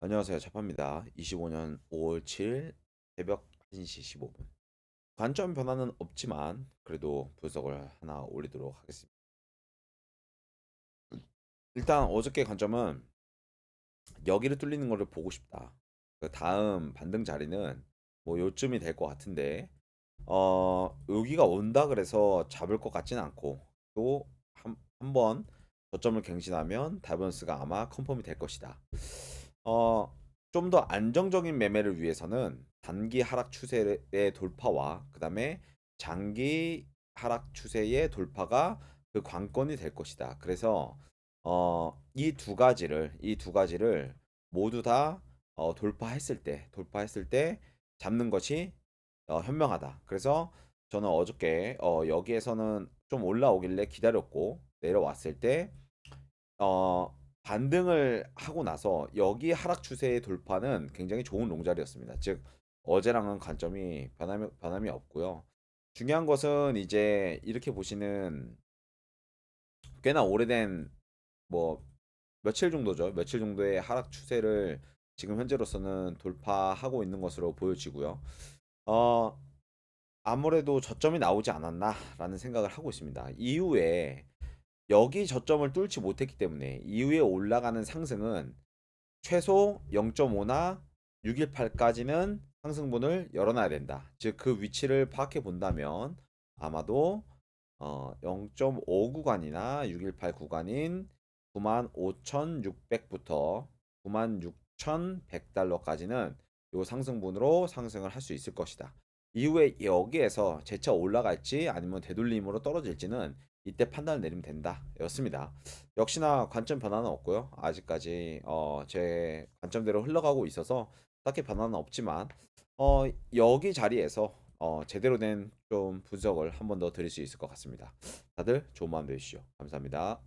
안녕하세요. 차파입니다. 25년 5월 7일 새벽 1시 15분. 관점 변화는 없지만 그래도 분석을 하나 올리도록 하겠습니다. 일단 어저께 관점은 여기를 뚫리는 거를 보고 싶다. 그 다음 반등 자리는 뭐 요쯤이 될 것 같은데 어 여기가 온다 그래서 잡을 것 같지는 않고 또 한 한번 저점을 갱신하면 다이버넌스가 아마 컨펌이 될 것이다. 어, 좀 더 안정적인 매매를 위해서는 단기 하락 추세의 돌파와 그다음에 장기 하락 추세의 돌파가 그 관건이 될 것이다. 그래서 어, 이 두 가지를 이 두 가지를 모두 다 어, 돌파했을 때 돌파했을 때 잡는 것이 어, 현명하다. 그래서 저는 어저께 어, 여기에서는 좀 올라오길래 기다렸고 내려왔을 때 어, 반등을 하고 나서 여기 하락 추세의 돌파는 굉장히 좋은 롱자리였습니다. 즉 어제랑은 관점이 변함이, 변함이 없고요. 중요한 것은 이제 이렇게 보시는 꽤나 오래된 뭐 며칠 정도죠. 며칠 정도의 하락 추세를 지금 현재로서는 돌파하고 있는 것으로 보여지고요. 어, 아무래도 저점이 나오지 않았나라는 생각을 하고 있습니다. 이후에 여기 저점을 뚫지 못했기 때문에 이후에 올라가는 상승은 최소 0.5나 618까지는 상승분을 열어놔야 된다. 즉 그 위치를 파악해 본다면 아마도 어, 0.5 구간이나 618 구간인 95,600부터 96,100달러까지는 이 상승분으로 상승을 할 수 있을 것이다. 이후에 여기에서 재차 올라갈지 아니면 되돌림으로 떨어질지는 이때 판단을 내리면 된다 였습니다. 역시나 관점 변화는 없고요. 아직까지 어, 제 관점대로 흘러가고 있어서 딱히 변화는 없지만 어, 여기 자리에서 어, 제대로 된 좀 분석을 한 번 더 드릴 수 있을 것 같습니다. 다들 좋은 마음 되십시오. 감사합니다.